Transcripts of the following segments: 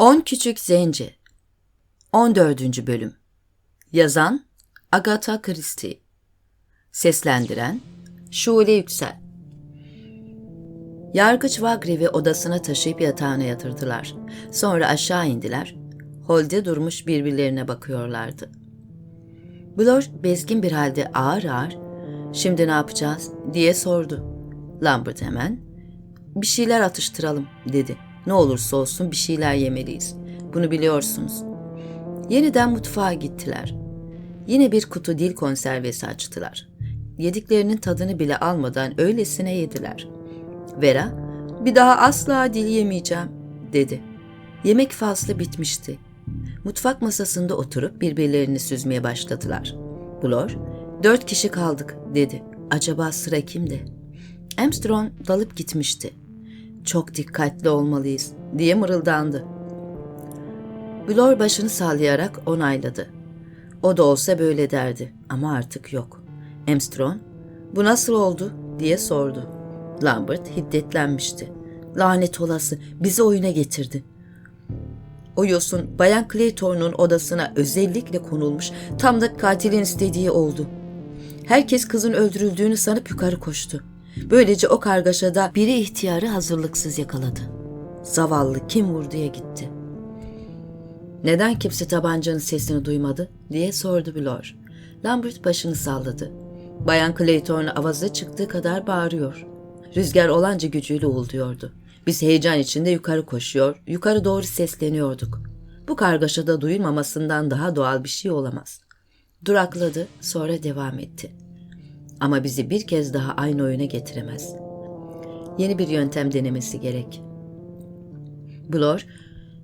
On Küçük Zenci 14. Bölüm Yazan Agatha Christie Seslendiren Şule Yüksel Yargıç Vagrev'i odasına taşıyıp yatağına yatırdılar. Sonra aşağı indiler. Holde durmuş birbirlerine bakıyorlardı. Blor bezgin bir halde ağır ağır ''Şimdi ne yapacağız?'' diye sordu. Lambert hemen ''Bir şeyler atıştıralım'' dedi. Ne olursa olsun bir şeyler yemeliyiz. Bunu biliyorsunuz. Yeniden mutfağa gittiler. Yine bir kutu dil konservesi açtılar. Yediklerinin tadını bile almadan öylesine yediler. Vera, bir daha asla dil yemeyeceğim, dedi. Yemek faslı bitmişti. Mutfak masasında oturup birbirlerini süzmeye başladılar. Blor, dört kişi kaldık, dedi. Acaba sıra kimde? Armstrong dalıp gitmişti. Çok dikkatli olmalıyız diye mırıldandı. Blor başını sallayarak onayladı. O da olsa böyle derdi ama artık yok. Armstrong, bu nasıl oldu diye sordu. Lambert hiddetlenmişti. Lanet olası bizi oyuna getirdi. O yosun Bayan Clayton'un odasına özellikle konulmuş tam da katilin istediği oldu. Herkes kızın öldürüldüğünü sanıp yukarı koştu. Böylece o kargaşada biri ihtiyarı hazırlıksız yakaladı. Zavallı kim vurduya gitti. Neden kimse tabancanın sesini duymadı diye sordu Blor. Lambert başını salladı. Bayan Clayton avazı çıktığı kadar bağırıyor. Rüzgar olanca gücüyle uğulduyordu. Biz heyecan içinde yukarı koşuyor, yukarı doğru sesleniyorduk. Bu kargaşada duyulmamasından daha doğal bir şey olamaz. Durakladı, sonra devam etti. Ama bizi bir kez daha aynı oyuna getiremez. Yeni bir yöntem denemesi gerek. Blor,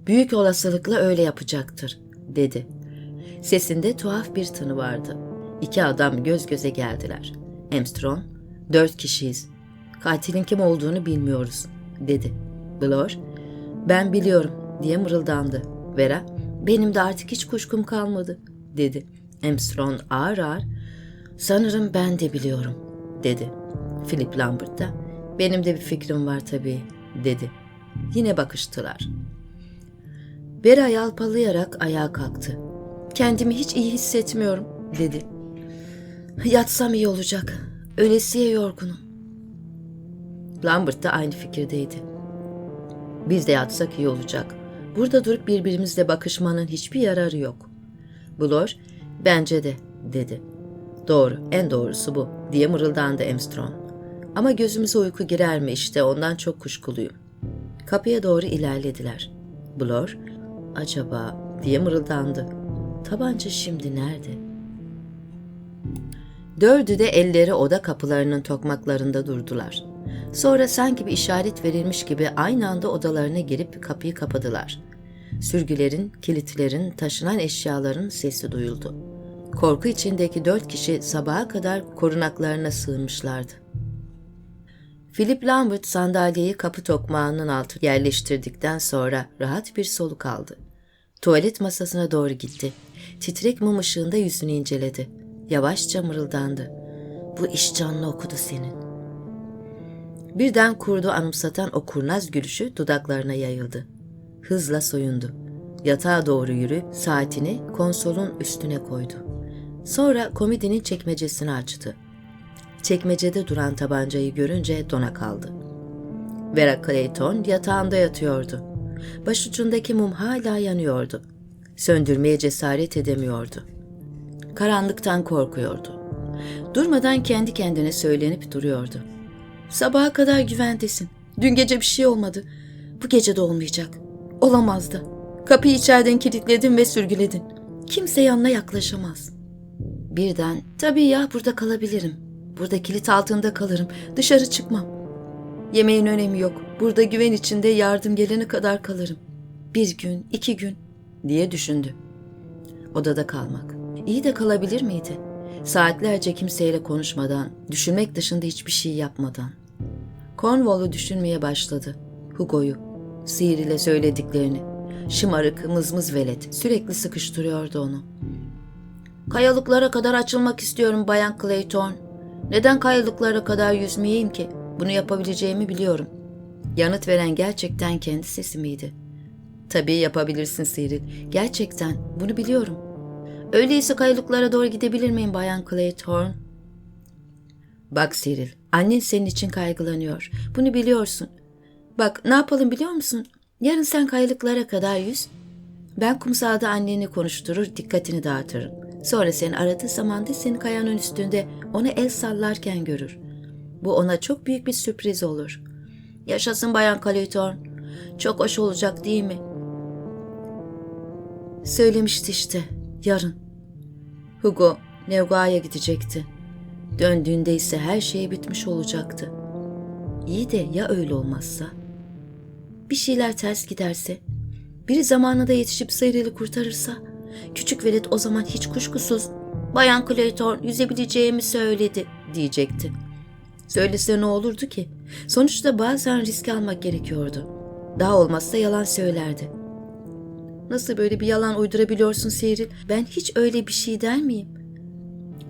büyük olasılıkla öyle yapacaktır, dedi. Sesinde tuhaf bir tını vardı. İki adam göz göze geldiler. Armstrong, dört kişiyiz. Katilin kim olduğunu bilmiyoruz, dedi. Blor, ben biliyorum, diye mırıldandı. Vera, benim de artık hiç kuşkum kalmadı, dedi. Armstrong ağır ağır, Sanırım ben de biliyorum, dedi. Philip Lambert da, benim de bir fikrim var tabii, dedi. Yine bakıştılar. Vera yalpalayarak ayağa kalktı. Kendimi hiç iyi hissetmiyorum, dedi. Yatsam iyi olacak. Ölesiye yorgunum. Lambert da aynı fikirdeydi. Biz de yatsak iyi olacak. Burada durup birbirimizle bakışmanın hiçbir yararı yok. Blor, bence de, dedi. Doğru, en doğrusu bu, diye mırıldandı Armstrong. Ama gözümüze uyku girer mi işte ondan çok kuşkuluyum. Kapıya doğru ilerlediler. Blor, acaba diye mırıldandı. Tabanca şimdi nerede? Dördü de elleri oda kapılarının tokmaklarında durdular. Sonra sanki bir işaret verilmiş gibi aynı anda odalarına girip kapıyı kapadılar. Sürgülerin, kilitlerin, taşınan eşyaların sesi duyuldu. Korku içindeki dört kişi sabaha kadar korunaklarına sığınmışlardı. Philip Lambert sandalyeyi kapı tokmağının altı yerleştirdikten sonra rahat bir soluk aldı. Tuvalet masasına doğru gitti. Titrek mum ışığında yüzünü inceledi. Yavaşça mırıldandı. Bu iş canlı okudu senin. Birden kurdu anımsatan o kurnaz gülüşü dudaklarına yayıldı. Hızla soyundu. Yatağa doğru yürü, saatini konsolun üstüne koydu. Sonra komodinin çekmecesini açtı. Çekmecede duran tabancayı görünce dona kaldı. Vera Clayton yatağında yatıyordu. Başucundaki mum hala yanıyordu. Söndürmeye cesaret edemiyordu. Karanlıktan korkuyordu. Durmadan kendi kendine söylenip duruyordu. Sabaha kadar güvendesin. Dün gece bir şey olmadı. Bu gece de olmayacak. Olamazdı. Kapıyı içeriden kilitledin ve sürgüledin. Kimse yanına yaklaşamaz.'' Birden tabii ya burada kalabilirim. Burada kilit altında kalırım. Dışarı çıkmam. Yemeğin önemi yok. Burada güven içinde yardım gelene kadar kalırım. Bir gün, iki gün diye düşündü. Odada kalmak. İyi de kalabilir miydi? Saatlerce kimseyle konuşmadan, düşünmek dışında hiçbir şey yapmadan. Cornwall'u düşünmeye başladı. Hugo'yu, sihir ile söylediklerini. Şımarık, mızmız velet sürekli sıkıştırıyordu onu. Kayalıklara kadar açılmak istiyorum Bayan Clayton. Neden kayalıklara kadar yüzmeyeyim ki? Bunu yapabileceğimi biliyorum. Yanıt veren gerçekten kendi sesi miydi? Tabii yapabilirsin Cyril. Gerçekten bunu biliyorum. Öyleyse kayalıklara doğru gidebilir miyim Bayan Claythorne? Bak Cyril, annen senin için kaygılanıyor. Bunu biliyorsun. Bak ne yapalım biliyor musun? Yarın sen kayalıklara kadar yüz. Ben kumsalda anneni konuşturur, dikkatini dağıtırım. Sonra seni aradığı zaman da seni kayanın üstünde ona el sallarken görür. Bu ona çok büyük bir sürpriz olur. Yaşasın Bayan Claythorne. Çok hoş olacak değil mi? Söylemişti işte. Yarın. Hugo Nevga'ya gidecekti. Döndüğünde ise her şey bitmiş olacaktı. İyi de ya öyle olmazsa? Bir şeyler ters giderse? Biri zamanında yetişip sıyrılı kurtarırsa? Küçük velet o zaman hiç kuşkusuz Bayan Clayton yüzebileceğimi söyledi diyecekti. Söylese ne olurdu ki? Sonuçta bazen risk almak gerekiyordu. Daha olmazsa yalan söylerdi. Nasıl böyle bir yalan uydurabiliyorsun Cyril? Ben hiç öyle bir şey der miyim?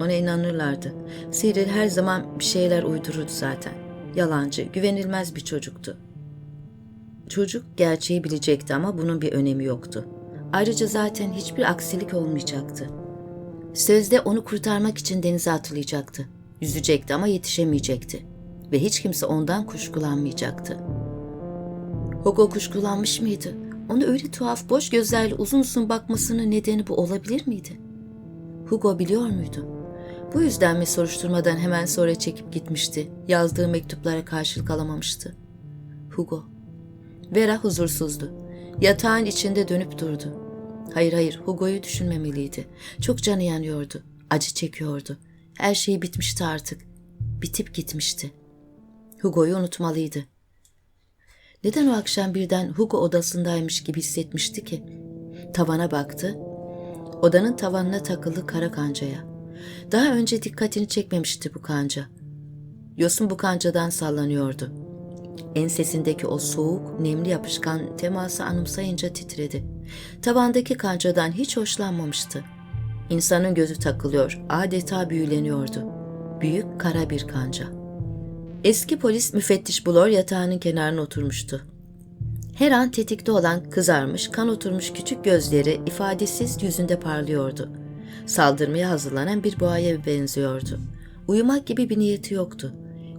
Ona inanırlardı. Cyril her zaman bir şeyler uydururdu zaten. Yalancı, güvenilmez bir çocuktu. Çocuk gerçeği bilecekti ama bunun bir önemi yoktu. Ayrıca zaten hiçbir aksilik olmayacaktı. Sözde onu kurtarmak için denize atlayacaktı. Yüzecekti ama yetişemeyecekti. Ve hiç kimse ondan kuşkulanmayacaktı. Hugo kuşkulanmış mıydı? Onu öyle tuhaf boş gözlerle uzun uzun bakmasının nedeni bu olabilir miydi? Hugo biliyor muydu? Bu yüzden mi soruşturmadan hemen sonra çekip gitmişti? Yazdığı mektuplara karşılık alamamıştı. Hugo. Vera huzursuzdu. Yatağın içinde dönüp durdu. Hayır hayır Hugo'yu düşünmemeliydi. Çok canı yanıyordu. Acı çekiyordu. Her şey bitmişti artık. Bitip gitmişti. Hugo'yu unutmalıydı. Neden o akşam birden Hugo odasındaymış gibi hissetmişti ki? Tavana baktı. Odanın tavanına takılı kara kancaya. Daha önce dikkatini çekmemişti bu kanca. Yosun bu kancadan sallanıyordu. Ensesindeki o soğuk, nemli yapışkan teması anımsayınca titredi. Tavandaki kancadan hiç hoşlanmamıştı. İnsanın gözü takılıyor, adeta büyüleniyordu. Büyük kara bir kanca. Eski polis müfettiş Bulor yatağının kenarına oturmuştu. Her an tetikte olan kızarmış, kan oturmuş küçük gözleri ifadesiz yüzünde parlıyordu. Saldırmaya hazırlanan bir boğaya benziyordu. Uyumak gibi bir niyeti yoktu.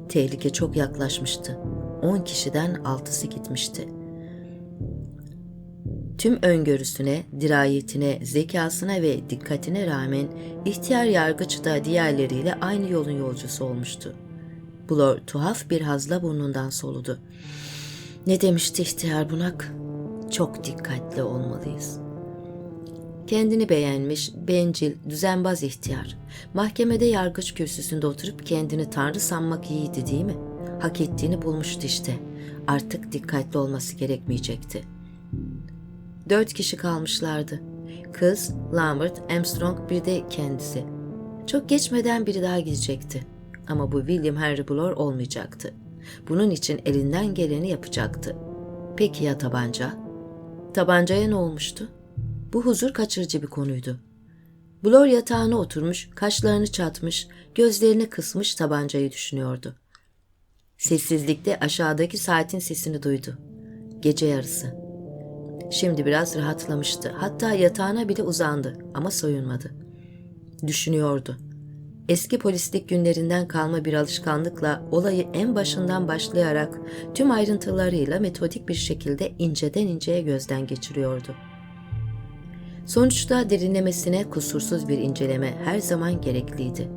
Tehlike çok yaklaşmıştı. On kişiden altısı gitmişti. Tüm öngörüsüne, dirayetine, zekasına ve dikkatine rağmen ihtiyar yargıç da diğerleriyle aynı yolun yolcusu olmuştu. Blor tuhaf bir hazla burnundan soludu. Ne demişti ihtiyar bunak? Çok dikkatli olmalıyız. Kendini beğenmiş, bencil, düzenbaz ihtiyar. Mahkemede yargıç kürsüsünde oturup kendini tanrı sanmak iyiydi değil mi? Hak ettiğini bulmuştu işte. Artık dikkatli olması gerekmeyecekti. Dört kişi kalmışlardı. Kız, Lambert, Armstrong bir de kendisi. Çok geçmeden biri daha gidecekti. Ama bu William Henry Blore olmayacaktı. Bunun için elinden geleni yapacaktı. Peki ya tabanca? Tabancaya ne olmuştu? Bu huzur kaçırıcı bir konuydu. Blore yatağına oturmuş, kaşlarını çatmış, gözlerini kısmış tabancayı düşünüyordu. Sessizlikte aşağıdaki saatin sesini duydu. Gece yarısı. Şimdi biraz rahatlamıştı. Hatta yatağına bile uzandı ama soyunmadı. Düşünüyordu. Eski polislik günlerinden kalma bir alışkanlıkla olayı en başından başlayarak tüm ayrıntılarıyla metodik bir şekilde inceden inceye gözden geçiriyordu. Sonuçta derinlemesine kusursuz bir inceleme her zaman gerekliydi.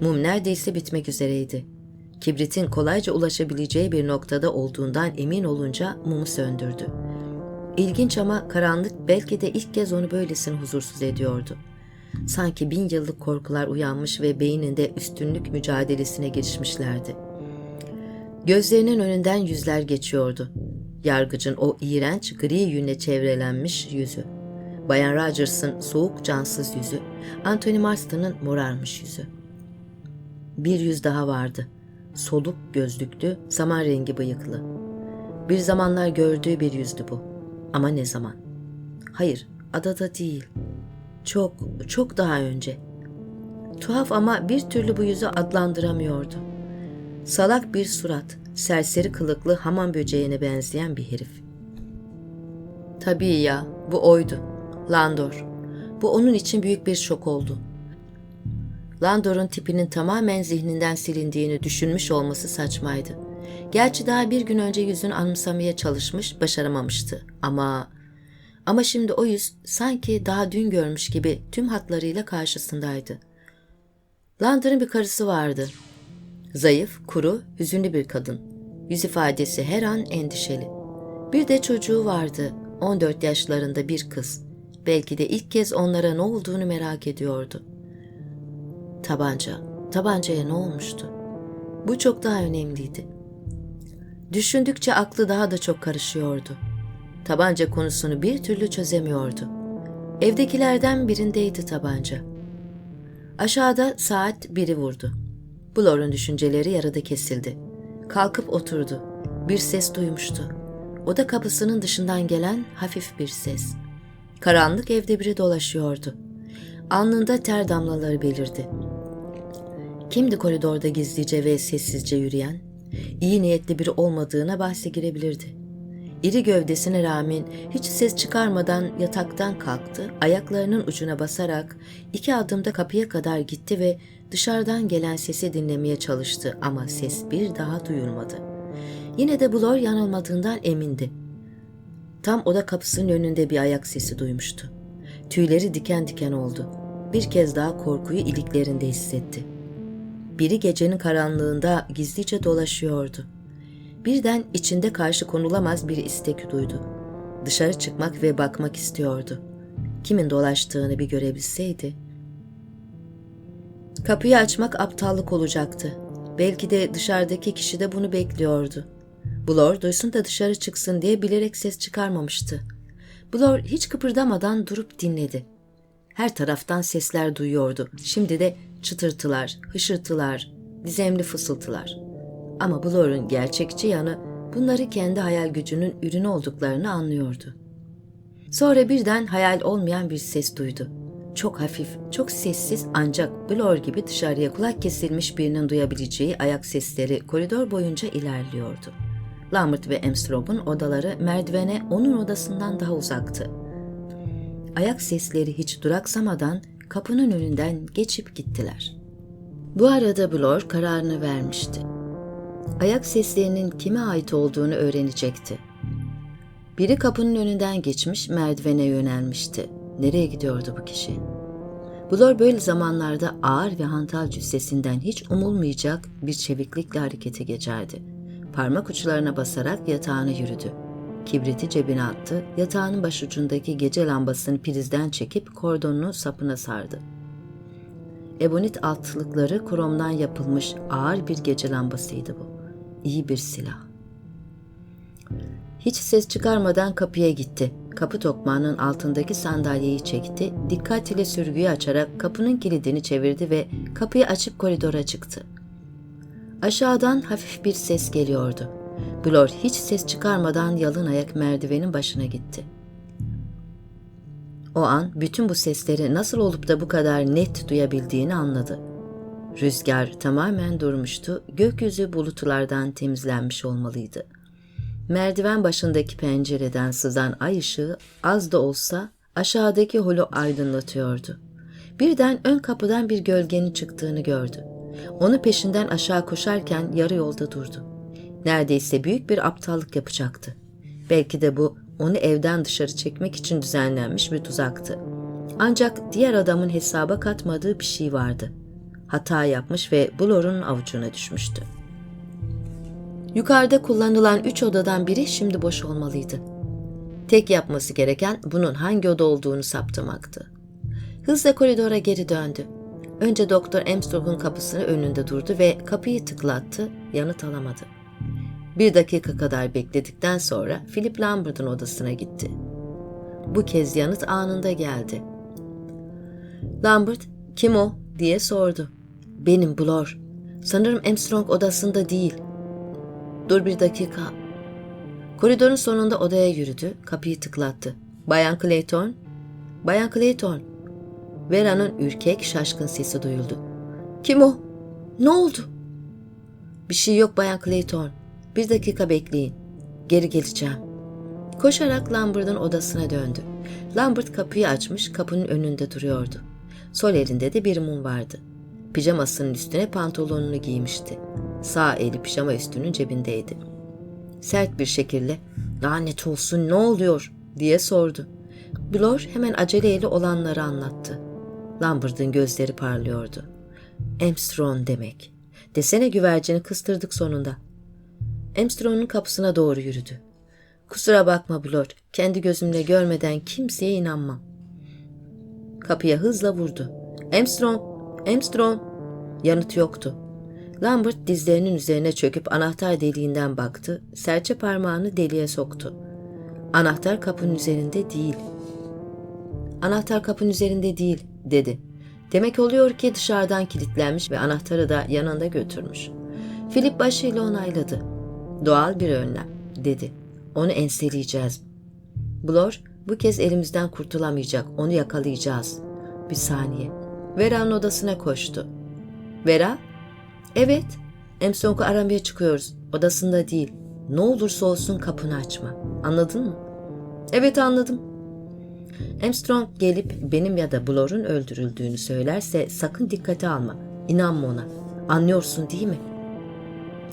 Mum neredeyse bitmek üzereydi. Kibritin kolayca ulaşabileceği bir noktada olduğundan emin olunca mumu söndürdü. İlginç ama karanlık belki de ilk kez onu böylesine huzursuz ediyordu. Sanki bin yıllık korkular uyanmış ve beyninde üstünlük mücadelesine girişmişlerdi. Gözlerinin önünden yüzler geçiyordu. Yargıcın o iğrenç gri yüne çevrelenmiş yüzü. Bayan Rogers'ın soğuk cansız yüzü, Anthony Marston'ın morarmış yüzü. Bir yüz daha vardı. Soluk gözlüklü, saman rengi bıyıklı. Bir zamanlar gördüğü bir yüzdü bu. Ama ne zaman? Hayır, adada değil. Çok, çok daha önce. Tuhaf ama bir türlü bu yüzü adlandıramıyordu. Salak bir surat, serseri kılıklı hamam böceğine benzeyen bir herif. Tabii ya, bu oydu. Landor. Bu onun için büyük bir şok oldu. Landor'un tipinin tamamen zihninden silindiğini düşünmüş olması saçmaydı. Gerçi daha bir gün önce yüzünü anımsamaya çalışmış, başaramamıştı. Ama ama şimdi o yüz sanki daha dün görmüş gibi tüm hatlarıyla karşısındaydı. Landor'un bir karısı vardı. Zayıf, kuru, hüzünlü bir kadın. Yüz ifadesi her an endişeli. Bir de çocuğu vardı. 14 yaşlarında bir kız. Belki de ilk kez onlara ne olduğunu merak ediyordu. Tabanca. Tabancaya ne olmuştu? Bu çok daha önemliydi. Düşündükçe aklı daha da çok karışıyordu. Tabanca konusunu bir türlü çözemiyordu. Evdekilerden birindeydi tabanca. Aşağıda saat biri vurdu. Blor'un düşünceleri yarıda kesildi. Kalkıp oturdu. Bir ses duymuştu. Oda kapısının dışından gelen hafif bir ses. Karanlık evde biri dolaşıyordu. Alnında ter damlaları belirdi. Kimdi koridorda gizlice ve sessizce yürüyen? İyi niyetli biri olmadığına bahse girebilirdi. İri gövdesine rağmen hiç ses çıkarmadan yataktan kalktı, ayaklarının ucuna basarak iki adımda kapıya kadar gitti ve dışarıdan gelen sesi dinlemeye çalıştı ama ses bir daha duyulmadı. Yine de Blor yanılmadığından emindi. Tam oda kapısının önünde bir ayak sesi duymuştu. Tüyleri diken diken oldu. Bir kez daha korkuyu iliklerinde hissetti. Biri gecenin karanlığında gizlice dolaşıyordu. Birden içinde karşı konulamaz bir istek duydu. Dışarı çıkmak ve bakmak istiyordu. Kimin dolaştığını bir görebilseydi. Kapıyı açmak aptallık olacaktı. Belki de dışarıdaki kişi de bunu bekliyordu. Blor duysun da dışarı çıksın diye bilerek ses çıkarmamıştı. Blor hiç kıpırdamadan durup dinledi. Her taraftan sesler duyuyordu. Şimdi de çıtırtılar, hışırtılar, gizemli fısıltılar. Ama Blor'un gerçekçi yanı bunları kendi hayal gücünün ürünü olduklarını anlıyordu. Sonra birden hayal olmayan bir ses duydu. Çok hafif, çok sessiz ancak Blor gibi dışarıya kulak kesilmiş birinin duyabileceği ayak sesleri koridor boyunca ilerliyordu. Lambert ve Armstrong'un odaları merdivene onun odasından daha uzaktı. Ayak sesleri hiç duraksamadan kapının önünden geçip gittiler. Bu arada Blor kararını vermişti. Ayak seslerinin kime ait olduğunu öğrenecekti. Biri kapının önünden geçmiş merdivene yönelmişti. Nereye gidiyordu bu kişi? Blor böyle zamanlarda ağır ve hantal cüssesinden hiç umulmayacak bir çeviklikle harekete geçerdi. Parmak uçlarına basarak yatağına yürüdü. Kibriti cebine attı, yatağının başucundaki gece lambasını prizden çekip kordonunu sapına sardı. Ebonit altlıkları kromdan yapılmış ağır bir gece lambasıydı bu. İyi bir silah. Hiç ses çıkarmadan kapıya gitti. Kapı tokmağının altındaki sandalyeyi çekti, dikkat ile sürgüyü açarak kapının kilidini çevirdi ve kapıyı açıp koridora çıktı. Aşağıdan hafif bir ses geliyordu. Blor hiç ses çıkarmadan yalın ayak merdivenin başına gitti. O an bütün bu sesleri nasıl olup da bu kadar net duyabildiğini anladı. Rüzgar tamamen durmuştu, gökyüzü bulutlardan temizlenmiş olmalıydı. Merdiven başındaki pencereden sızan ay ışığı az da olsa aşağıdaki holu aydınlatıyordu. Birden ön kapıdan bir gölgenin çıktığını gördü. Onu peşinden aşağı koşarken yarı yolda durdu. Neredeyse büyük bir aptallık yapacaktı. Belki de bu onu evden dışarı çekmek için düzenlenmiş bir tuzaktı. Ancak diğer adamın hesaba katmadığı bir şey vardı. Hata yapmış ve Blor'un avucuna düşmüştü. Yukarıda kullanılan üç odadan biri şimdi boş olmalıydı. Tek yapması gereken bunun hangi oda olduğunu saptamaktı. Hızla koridora geri döndü. Önce Doktor Armstrong'un kapısının önünde durdu ve kapıyı tıklattı, yanıt alamadı. Bir dakika kadar bekledikten sonra Philip Lambert'ın odasına gitti. Bu kez yanıt anında geldi. Lambert, kim o? diye sordu. Benim Blor. Sanırım Armstrong odasında değil. Dur bir dakika. Koridorun sonunda odaya yürüdü, kapıyı tıklattı. Bayan Clayton? Bayan Clayton. Vera'nın ürkek, şaşkın sesi duyuldu. Kim o? Ne oldu? Bir şey yok Bayan Clayton. Bir dakika bekleyin. Geri geleceğim. Koşarak Lambert'ın odasına döndü. Lambert kapıyı açmış, kapının önünde duruyordu. Sol elinde de bir mum vardı. Pijamasının üstüne pantolonunu giymişti. Sağ eli pijama üstünün cebindeydi. Sert bir şekilde lanet olsun ne oluyor diye sordu. Blor hemen aceleyle olanları anlattı. Lambert'ın gözleri parlıyordu. Armstrong demek. Desene güvercini kıstırdık sonunda. Armstrong'un kapısına doğru yürüdü. Kusura bakma Blor, kendi gözümle görmeden kimseye inanmam. Kapıya hızla vurdu. Armstrong, Armstrong. Yanıt yoktu. Lambert dizlerinin üzerine çöküp anahtar deliğinden baktı, serçe parmağını deliğe soktu. Anahtar kapının üzerinde değil. Anahtar kapının üzerinde değil, dedi. Demek oluyor ki dışarıdan kilitlenmiş ve anahtarı da yanında götürmüş. Philip başıyla onayladı. Doğal bir önlem, dedi. Onu enseleyeceğiz. Blor, bu kez elimizden kurtulamayacak, onu yakalayacağız. Bir saniye. Vera'nın odasına koştu. Vera? Evet. Armstrong'u aramaya çıkıyoruz. Odasında değil. Ne olursa olsun kapını açma. Anladın mı? Evet anladım. Armstrong gelip benim ya da Blor'un öldürüldüğünü söylerse sakın dikkate alma. İnanma ona. Anlıyorsun değil mi?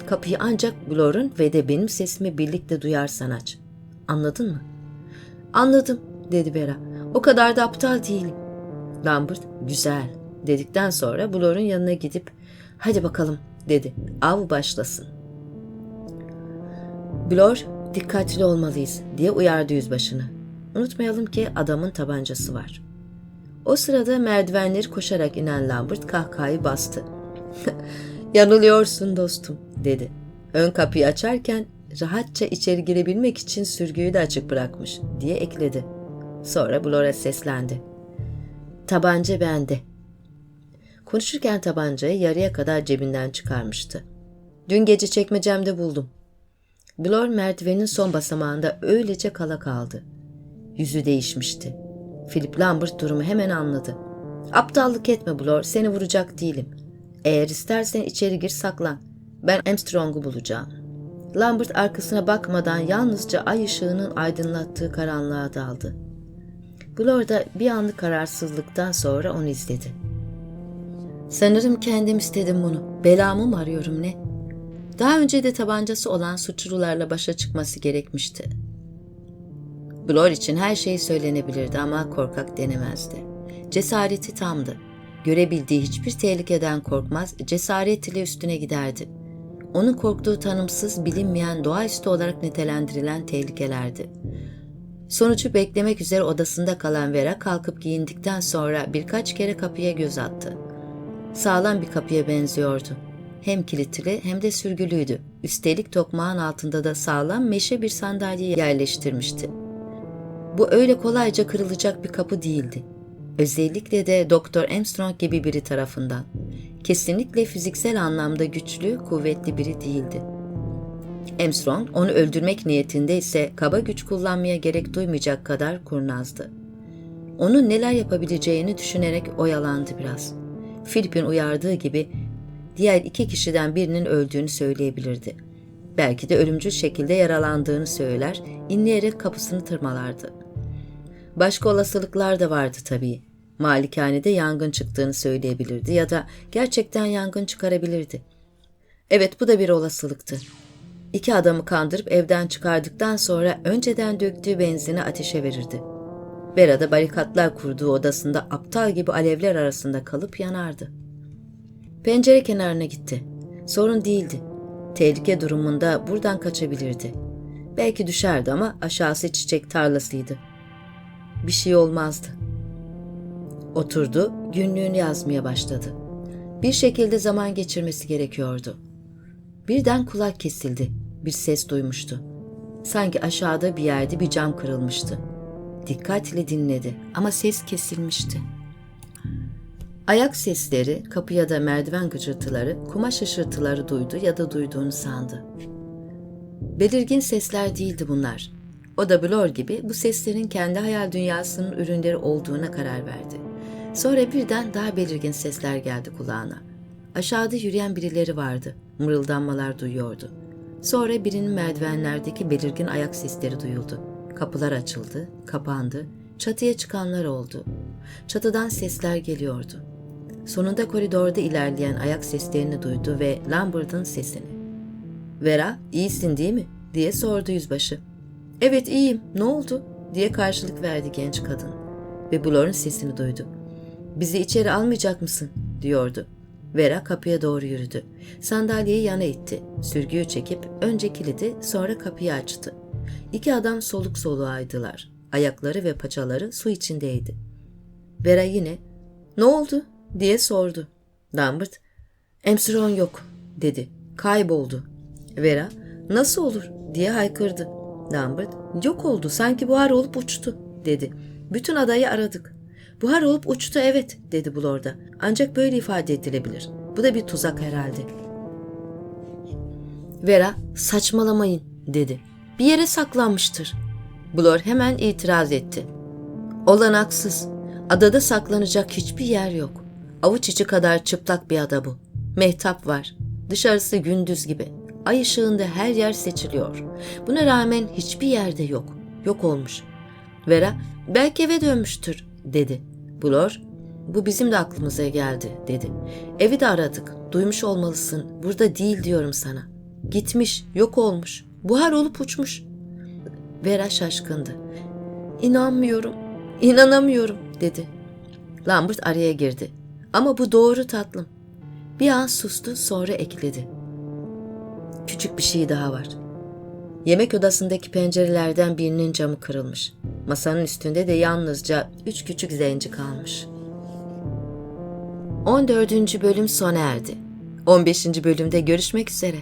Kapıyı ancak Blor'un ve de benim sesimi birlikte duyarsan aç. Anladın mı? Anladım dedi Vera. O kadar da aptal değilim. Lambert güzel dedikten sonra Blor'un yanına gidip hadi bakalım dedi. Av başlasın. Blor dikkatli olmalıyız diye uyardı yüzbaşını. Unutmayalım ki adamın tabancası var. O sırada merdivenleri koşarak inen Lambert kahkahayı bastı. Yanılıyorsun dostum dedi. Ön kapıyı açarken rahatça içeri girebilmek için sürgüyü de açık bırakmış diye ekledi. Sonra Blor'a seslendi. Tabanca bende. Konuşurken tabancayı yarıya kadar cebinden çıkarmıştı. Dün gece çekmecemde buldum. Blor merdivenin son basamağında öylece kala kaldı. Yüzü değişmişti. Philip Lambert durumu hemen anladı. Aptallık etme Blor, seni vuracak değilim. Eğer istersen içeri gir saklan. Ben Armstrong'u bulacağım. Lambert arkasına bakmadan yalnızca ay ışığının aydınlattığı karanlığa daldı. Blor da bir anlık kararsızlıktan sonra onu izledi. Sanırım kendim istedim bunu. Belamı mı arıyorum ne? Daha önce de tabancası olan suçlularla başa çıkması gerekmişti. Blor için her şey söylenebilirdi ama korkak denemezdi. Cesareti tamdı. Görebildiği hiçbir tehlikeden korkmaz, cesaret ile üstüne giderdi. Onun korktuğu tanımsız, bilinmeyen, doğaüstü olarak nitelendirilen tehlikelerdi. Sonucu beklemek üzere odasında kalan Vera kalkıp giyindikten sonra birkaç kere kapıya göz attı. Sağlam bir kapıya benziyordu. Hem kilitli hem de sürgülüydü. Üstelik tokmağın altında da sağlam meşe bir sandalye yerleştirmişti. Bu öyle kolayca kırılacak bir kapı değildi. Özellikle de Doktor Armstrong gibi biri tarafından. Kesinlikle fiziksel anlamda güçlü, kuvvetli biri değildi. Armstrong onu öldürmek niyetinde ise kaba güç kullanmaya gerek duymayacak kadar kurnazdı. Onun neler yapabileceğini düşünerek oyalandı biraz. Philip'in uyardığı gibi diğer iki kişiden birinin öldüğünü söyleyebilirdi. Belki de ölümcül şekilde yaralandığını söyler, inleyerek kapısını tırmalardı. Başka olasılıklar da vardı tabii. Malikanede yangın çıktığını söyleyebilirdi ya da gerçekten yangın çıkarabilirdi. Evet bu da bir olasılıktı. İki adamı kandırıp evden çıkardıktan sonra önceden döktüğü benzini ateşe verirdi. Bera'da barikatlar kurduğu odasında aptal gibi alevler arasında kalıp yanardı. Pencere kenarına gitti. Sorun değildi. Tehlike durumunda buradan kaçabilirdi. Belki düşerdi ama aşağısı çiçek tarlasıydı. Bir şey olmazdı. Oturdu, günlüğünü yazmaya başladı. Bir şekilde zaman geçirmesi gerekiyordu. Birden kulak kesildi. Bir ses duymuştu. Sanki aşağıda bir yerde bir cam kırılmıştı. Dikkatle dinledi ama ses kesilmişti. Ayak sesleri, kapı ya da merdiven gıcırtıları, kumaş ışırtıları duydu ya da duyduğunu sandı. Belirgin sesler değildi bunlar. O da Blor gibi bu seslerin kendi hayal dünyasının ürünleri olduğuna karar verdi. Sonra birden daha belirgin sesler geldi kulağına. Aşağıda yürüyen birileri vardı. Mırıldanmalar duyuyordu. Sonra birinin merdivenlerdeki belirgin ayak sesleri duyuldu. Kapılar açıldı, kapandı, çatıya çıkanlar oldu. Çatıdan sesler geliyordu. Sonunda koridorda ilerleyen ayak seslerini duydu ve Lambert'ın sesini. Vera, iyisin değil mi? diye sordu yüzbaşı. Evet iyiyim, ne oldu? diye karşılık verdi genç kadın. Ve Blor'un sesini duydu. Bizi içeri almayacak mısın? diyordu. Vera kapıya doğru yürüdü. Sandalyeyi yana itti. Sürgüyü çekip önce kilidi sonra kapıyı açtı. İki adam soluk soluğaydılar. Ayakları ve paçaları su içindeydi. Vera yine ne oldu diye sordu. Lambert Emsron yok dedi. Kayboldu. Vera nasıl olur diye haykırdı. Lambert yok oldu sanki buhar olup uçtu dedi. Bütün adayı aradık. Buhar olup uçtu evet dedi Blor'da. Ancak böyle ifade edilebilir. Bu da bir tuzak herhalde. Vera saçmalamayın dedi. Bir yere saklanmıştır. Blor hemen itiraz etti. Olanaksız. Adada saklanacak hiçbir yer yok. Avuç içi kadar çıplak bir ada bu. Mehtap var. Dışarısı gündüz gibi. Ay ışığında her yer seçiliyor. Buna rağmen hiçbir yerde yok. Yok olmuş. Vera belki eve dönmüştür dedi. Blor bu bizim de aklımıza geldi dedi. Evi de aradık. Duymuş olmalısın. Burada değil diyorum sana. Gitmiş, yok olmuş. Buhar olup uçmuş. Vera şaşkındı. İnanmıyorum, inanamıyorum dedi. Lambert araya girdi. Ama bu doğru tatlım. Bir an sustu sonra ekledi. Küçük bir şey daha var. Yemek odasındaki pencerelerden birinin camı kırılmış. Masanın üstünde de yalnızca üç küçük zenci kalmış. 14. bölüm sona erdi. 15. bölümde görüşmek üzere.